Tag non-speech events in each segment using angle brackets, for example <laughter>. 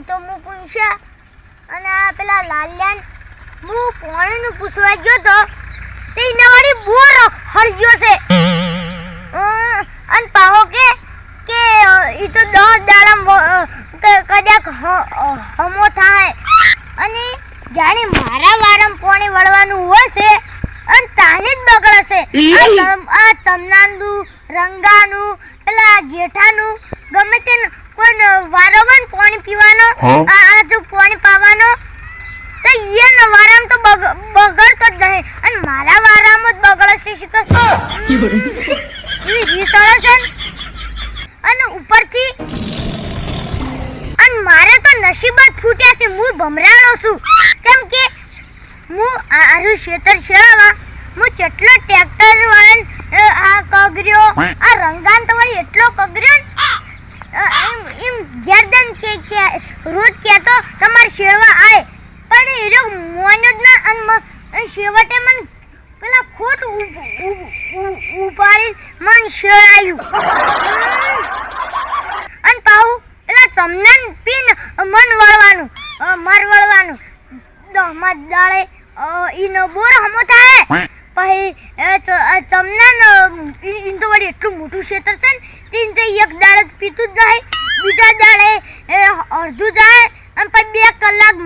ઘઉં તો હું પૂછ્યા અને આ પેલા લાલ્યાન હું પોણીનું પૂછવા ગયો તો તે નવારી બોર હરજ્યો છે. અને પાહો કે કે એ તો દસ દાડા કદાચ હ- હમો થાય અને જાણે મારા વારમ પોણી વળવાનું હશે અને તાને જ બગડશે. આ ચમનાનું રંગાનું પેલા જેઠાનું ગમે તે કોઈ ન- વારંવાર પાણી પીવાનો હા? આ આ જો પાણી પાવાનો તો ઈ ન વારામ તો બગડતો જ નહીં. અને મારા વારામાં જ બગડશે શિકર એવી રીસ છે અને ઉપરથી અને મારે તો નસીબ જ ફૂટ્યા છે હું ભમરાણો છું. કેમ કે હું આરું શેરવા હું કેટલો ટ્રેક્ટર વાળન આ કગર્યો આ રંગાન તો એટલો કગર્યો ને અ, એમ એમ ગેરદન કે કે રોજ કહેતો તમારે શેરવા આય. પણ એ રહ્યો મોન જ ના અને છેવટે મને પેલા ખોટ ઉપ- ઉપ- ઉપ- ઉપાડી મન શેરાયું અને પાહુ પેલા તમને પીન મન વળવાનું મર વળવાનું. દહમાં દાળે ઈનો બોર હમો થાય પછી એ ચ- આ ચમનન અ, ઈ ઈ તો વળી એટલું મોટું ક્ષેત્ર છે ને તીન તો એક દાળ પીતું જ નહીં. બીજા દાડે એ અડધું જાય અને પછી બે કલાક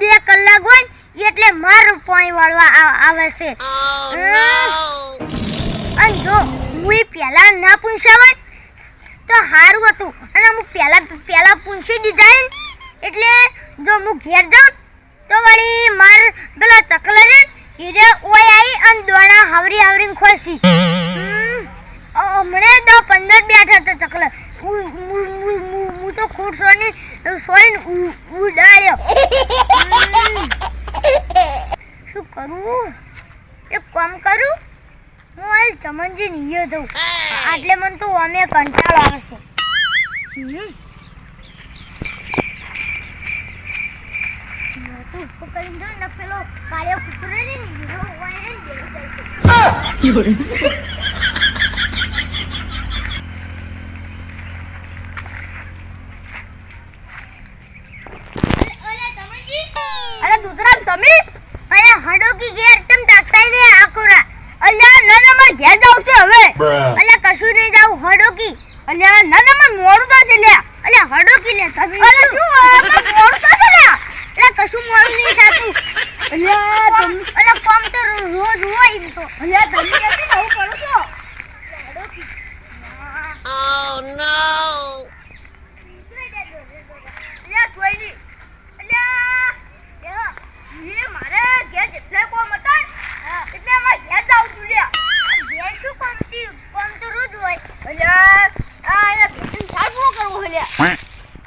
બે કલાક હોય એટલે માર પાણી વાળવા આવે છે. અને જો હું પહેલા ના પૂછાવાય તો સારું હતું. અને હું પહેલા પહેલા પૂછી દીધા એટલે જો હું ઘેર જાઉં તો વળી માર પેલા ચકલા ને હીરે ઓય આવી અને દોણા હાવરી હાવરીને ખોસી હમ, હમણે દસ પંદર બેઠા હતા ચકલા હું- હું હું- હું- હું તો ખોટ ઉ- ઉડાડ્યો. <laughs> શું કરું? એક કામ કરું? હું હાલ ચમનજી નીયો જઉં આટલે મને તો અમે કંટાળો આવશે. કરીને જોઉં ને પેલો કાળિયો કૂતરો ને હીરો હોય ને બેસી જાય છે. ઓલા ચમનજી અરે દુધરામ તમે અરે હડોકી ઘેર તમ તાકતાઈ ને આકોરા અલ્યા ના ના છે હવે. અલ્યા કશું નહીં જાવ હડોકી. અલ્યા ના ના મને મોડું તો છે લ્યા. અલે હડોકી લે તમે અલ્યા શું? મોડું તો છે લ્યા. અલ્યા કશું મોડું નહીં થાતું. અલ્યા તમે અલ્યા કામ તો રોજ હોય એમ તો. અલ્યા તમે કેમ આવું કરો છો? અલ્યા કોઈ નહીં. અલ્યા મારે ઘેર જેટલા કોમ હતા એટલે અમારે ઘેર જાવ છું લ્યા ઘેર શું કોમથી કોમ તો રોજ હોય અલ્યા આ અહીંયા ભેગું થાય શું કરવું લ્યા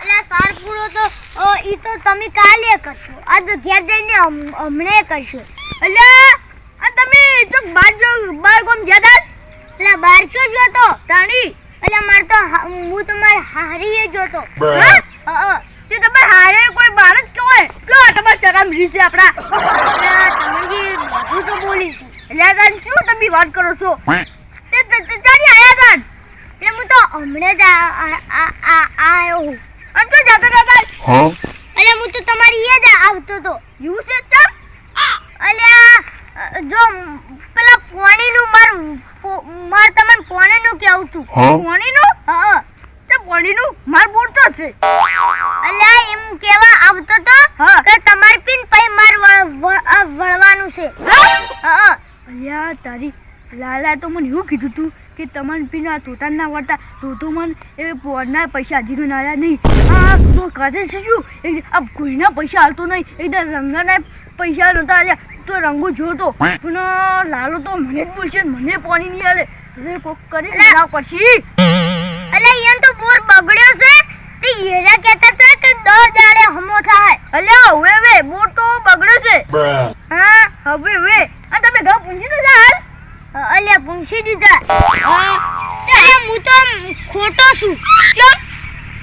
અલે સાર પૂરો તો ઈ તો તમે કાલે કરશો. આ તો ઘેર જઈને હમ- હમણે કરશો. એટલે આ તમે તો બાર જો બાર કોમ ગયા એટલે બાર ચો જોતો તાણી એટલે માર તો હું તમારે માર હારીએ જોતો હા? અ, અ. તે તમે હારે કોઈ બાર જ કહેવાય જો તમારા શરમ રીસે આપણા? તમજી બધું તો બોલીશ એટલે તાન શું તમે વાત કરો છો? તે તે- તે આયા તાન. એટલે હું તો હમણે જ આ- આ- આ- આ- આયો હું. અને તો જાતા જાતા એટલે હું તો તમારી એ જ આવતો તો. યુ છે ચમ અલ્યા જો પેલા પોણીનું માર માર તમને પોણીનું કેવું તું? પાણીનું? હા. તે પાણીનું માર બોલતો છે. અલ્યા એમ કેવા આવતો તો કે તમારી પિન પઈ માર વળવાનું છે. હા? અલ્યા તારી લાલા તો મને એવું કીધું તું કે તમારે પીના તોતા ના વળતા તો તો મન એ પોરના પૈસા હજી નાયા નહીં. આ તો કાજે છે શું? આ કોઈના પૈસા હાલતો નહીં. એકદમ રંગાના પૈસા નહોતા આલ્યા. તો રંગો જોતો. પણ લાલો તો મને જ બોલશે મને પાણી નહીં હાલે હવે કોક કરી અલા. લાવ પછી. અલ્યા એમ તો બોર બગડ્યો છે. તે હીરા કહેતા હતા કે દો દાડે હમો થાય. અલે હવે વે બોર તો બગડ્યો છે. હા હવે વે આ તમે ઘર પૂંજી તો હાલ અલ્યા પૂછી દીધા. હા હું તો ખોટો છું. કેમ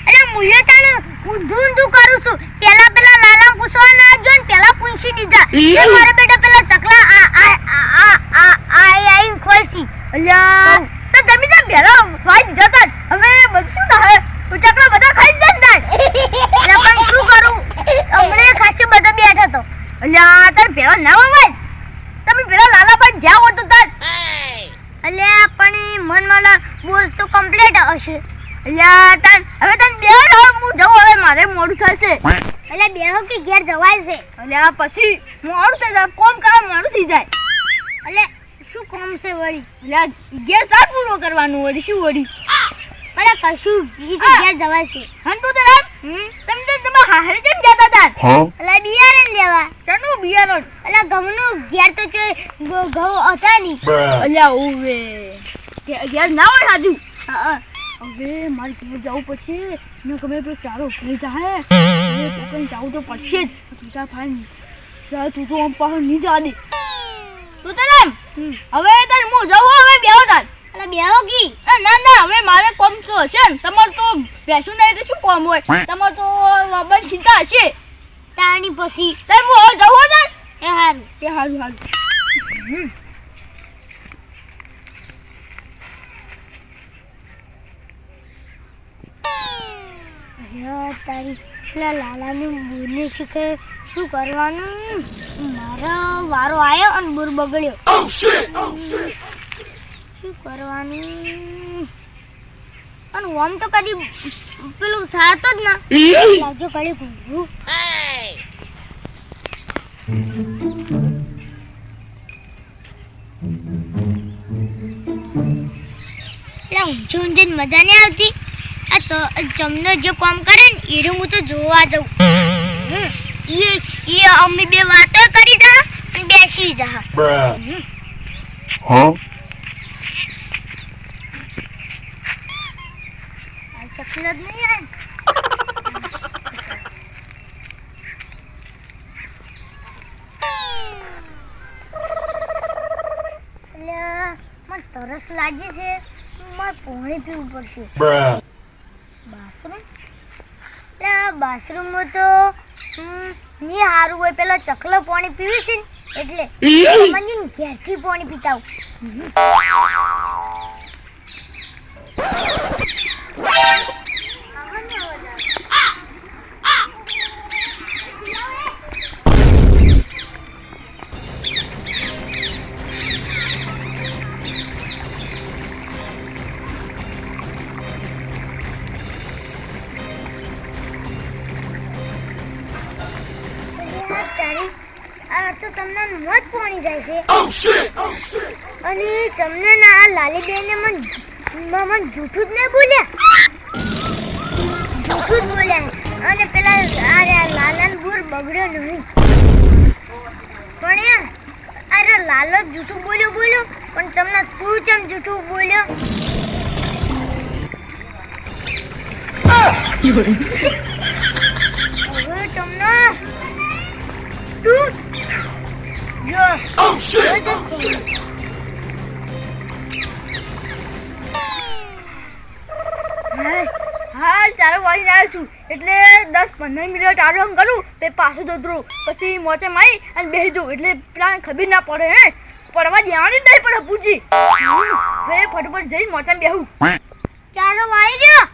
એટલે મુજે તને ઊંધું ઊંધું કરું છું. પેલા પેલા લાલા પૂછવા ના જો ને પેલા પૂછી દીધા. મારા બેટા પેલા ચકલા આ આ આ આ આ આઈ ખોલસી અલ્યા. તો તમે તો પેલા વાઈ જતા હવે બધું થાય ચકલા બધા ખાઈ જાય ને એટલે પણ શું કરું? અમને ખાસી બધા બેઠા તો. અલ્યા તાર પેલા ના વાય તમે પેલા લાલા પણ જ્યાં હોતો તાર. અલ્યા પણ મન બોર તો કમ્પ્લીટ હશે. અલ્યા તન હવે તન બે હું જાઉં હવે મારે મોડું થશે. એટલે બેહો કે ઘેર જવાય છે. અલ્યા પછી મોડું થઈ જાય કોમ કરવા મોડું થઈ જાય? એટલે શું કામ છે વળી? અલ્યા ઘેર સાત પૂરો કરવાનું વળી શું વળી? અરે કશું ઘેર જવાય છે. હન તું રામ હમ? તમે તો તમે હારે કેમ જતા તાર? એટલે બિયારણ લેવા. ચાનું બિયારણ? એટલે ગમનું ઘેર તો છે ઘઉં હતા નહીં. એટલે અલ્યા ઓવે ઘેર ઘેર ના હોય સાજુ હવે મારે ઘેર જવું પડશે. ને ગમે પેલો ચારો ઉકળી જાય કોકને જવું તો પડશે જ. તું ફાઈન ચાલ તું તો આમ પાછો નહીં જા દે તું તાર હવે તાર હું જાઉં હવે બેહો તાર. એટલે બેહો કી એ ના ના હવે મારે કોમ તો હશે ને. તમાર તો બેસું નહીં એટલે શું કોમ હોય? તમાર તો બાબાની ચિંતા હશે. તાણી પછી. તે હું હવે તાર એ હાલ તે હાલ હાલ તારી પેલા લાલાની બુરને શીખે શું કરવાનું? મારો વારો આવ્યો અને બુર બગડ્યો. શું કરવાનું? અને ઓમ તો કદી પેલું થતો જ ના. લાવજો કડી એટલે ઊંચી ઊંચી મજા નહીં આવતી. આ તો જમનો જે કામ કરે ને એ હું તો જોવા જઉં. એ એ અમે બે વાતો કરી દા અને બેસી જા. Bruh. ચકલ જ નહીં આવે મને તરસ લાગી છે. મારે પાણી પીવું પડશે. બાથરૂમ? એટલે બાથરૂમમાં તો ની સારું હોય. પેલા ચકલો પાણી પીવે છે ને એટલે મને ઘેરથી પાણી પીતા આ તો તમને મોજ પોણી જાય છે. Oh અને તમને ના આ લાલી બેને મન મ- મન જૂઠું જ નહીં બોલ્યા? જૂઠું જ બોલ્યા. અને પેલા અરે આ લાલન બુર બગડ્યો નહીં. પણ અરે લાલો જૂઠું બોલ્યો બોલ્યો. પણ તમને તું ચમ જૂઠું બોલ્યો? <laughs> હવે તમને તું Oh shit! હાલ હાલ ચાલો વાળી આવ્યો છું. એટલે દસ પંદર મિનિટ આરામ કરું તે પાછું દોતરું. પછી મોટે મારી અને બેસી દઉં એટલે પ્લાન ખબર ના પડે હે? પડવા દેવાની જ નહીં પડે પૂછી હવે ફટફટ જઈ મોટા બેહું. ચાલો વાળી ગયો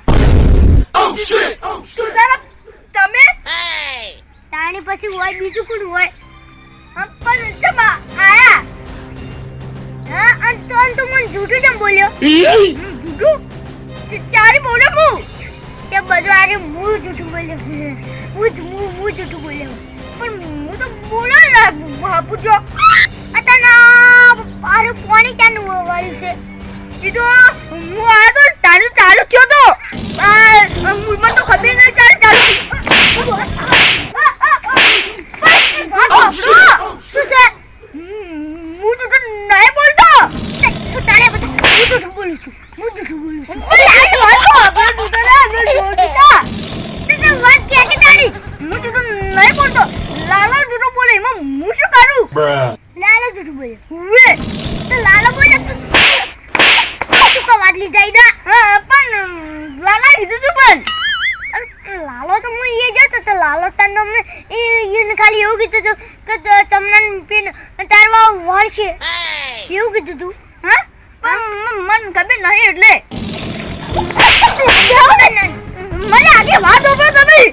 શું તારા તમે? તાણી પછી હોય બીજું કોણ હોય? પણ અને તો અને તું મને જૂઠું કેમ બોલ્યો? જૂઠું ચારે બોલે હું તે બધું આરે હું જૂઠું બોલ્યો. હું હું હું જૂઠું બોલ્યો. પણ હું તો બોલો ને. જો. અતાના આરે કોની ક્યાંનું વાળ્યું છે? કીધું હું આ તો તારું ચાલુ કયો તો. આ મને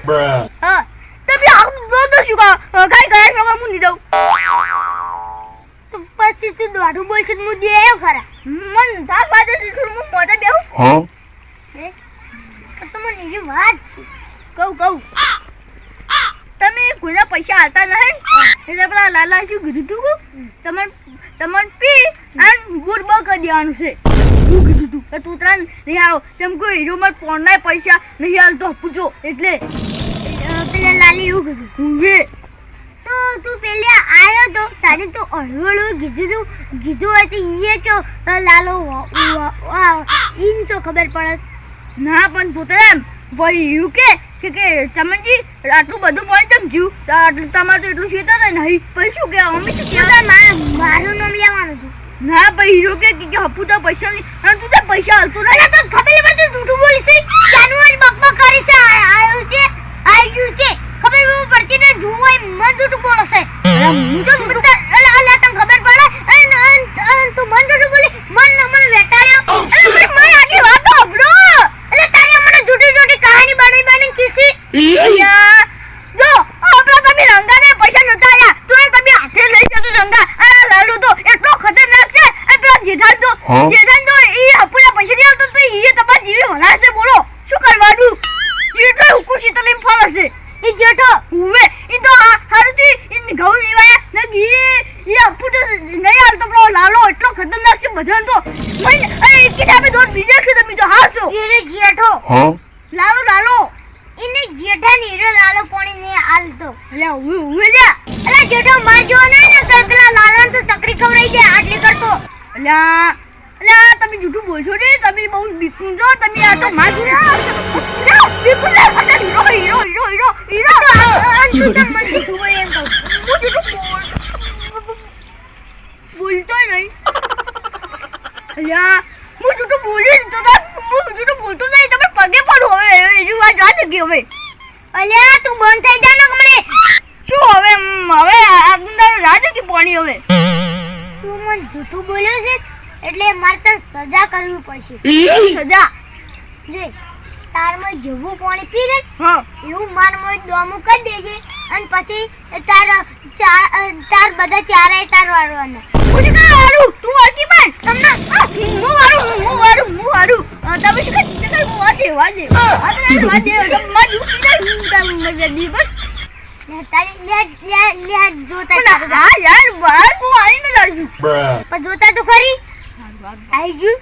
Bruh. Ờ, tao biết ông vô tôi chỉ có cái cái nó không muốn đi đâu. તો પછી તું દોઢું બોલ છે હું દે આવ્યો ખરા મન ભાગ તમે કોઈના પૈસા આલતા નહીં એટલે પેલા લાલા શું કીધું તું કહું તમે તમારે પી અને ગુડ કરી દેવાનું છે શું કીધું તું તું ત્રણ નહીં આવો તેમ કોઈ હીરો મારે પોણના પૈસા નહીં હાલતો પૂછો એટલે પેલા એવું કીધું હુંવે તો તું પેલે આયો તો તારે તો અડવું કીધું કીધું હોય તો ઈએ ચો લાલો ઈન ચો ખબર પડે ના પણ પોતે ભાઈ એવું કે કે કે ચમનજી આટલું બધું પાણી તમ જ્યું તો આટલું તમારે તો એટલું શીતા ને નહીં પછી શું કે અમે શું કે મારું નામ લેવાનું હતું ના ભાઈ હીરો કે કે હપુ તો પૈસા નહીં અને તું તો પૈસા હલતું નહીં તો ખબર પડતી જૂઠું બોલીશ જાનવર બકબક કરી છે આ- આયું છે આવ્યું છે ખબર બહુ પડતી ને જુઓ એમ મન જૂઠું બોલો છે. હું તો ખબર પડે? તું મન જૂઠું બોલી, મન મને વેટાડ્યો સાંભળો અલા તારે મને જૂઠી જૂઠી કહાની બનાવી બનાવી કીધી અయ్యా, જો આપણા તમે રંગાને પૈસા નતા આયા તો એ તમે હાથે લઈ જતો રંગા આ લાલુ તો એટલો ખતરનાક છે આ પેલા જેઠાણ તો હા? જેઠાણ તો એ હપુના પૈસા નહીં આવતો તો એ તમારા જીવે હલાશે બોલો શું કરવાનું જેઠો હુકુશી તો લઈને ફરે છે એ જેઠો ઉવે ઈ તો આ હારુથી ઈ ઘઉં લેવાયા ને ઈ ઈ હપુ તો નહીં હાલતો પેલો લાલો એટલો ખતરનાક છે બધાને તો મને અરે એક કિતાબે દોર બીજો છે તમે તો હાસો એને જેઠો. Huh? લાલો લાલો. એને જેઠા ની હીરો લાલો કોણી ને આલતો લે હું હું લે. અલા જેઠો માર જો નહીં ને કલકલા લાલાને તો ચકરી ખવરાઈ દે આટલી કરતો અલા અલા તમે જૂઠું બોલશો ને તમે બહુ બીકું જો તમે આ તો માર બીકું લે hero hero hero hero hero. તું તો મને જૂઠું બોલે એમ કહું હું જૂઠું બોલ બોલતો નહીં અલ્યા હું જૂઠું બોલી તો તો હું જૂઠું બોલતો નહીં. તમે પગે પડો હવે એવી વાત યાદ ગઈ હવે. અલ્યા તું બંધ થઈ જા ને હમણે. શું હવે હવે આ રાજ કે પાણી હવે. તું મને જૂઠું બોલ્યો છે એટલે મારે તો સજા કરવી પડશે. સજા? જે તારમાં જેવું પાણી પી રે એવું માર મોય દોમું કરી દેજે. અને પછી તાર ચાર તાર બધા ચારાય તાર વાળવાના. હું શું વાળું. તું વાળતી પણ. તમને હું વાળું હું હું હું વાળું. તમે શું કહે ચિંતા કરી હું વાજે વાજે વાજે વાજે તમે તમે લે લે જોતા હા ન જાઉં પણ જોતા તો ખરી. આવી ગયું.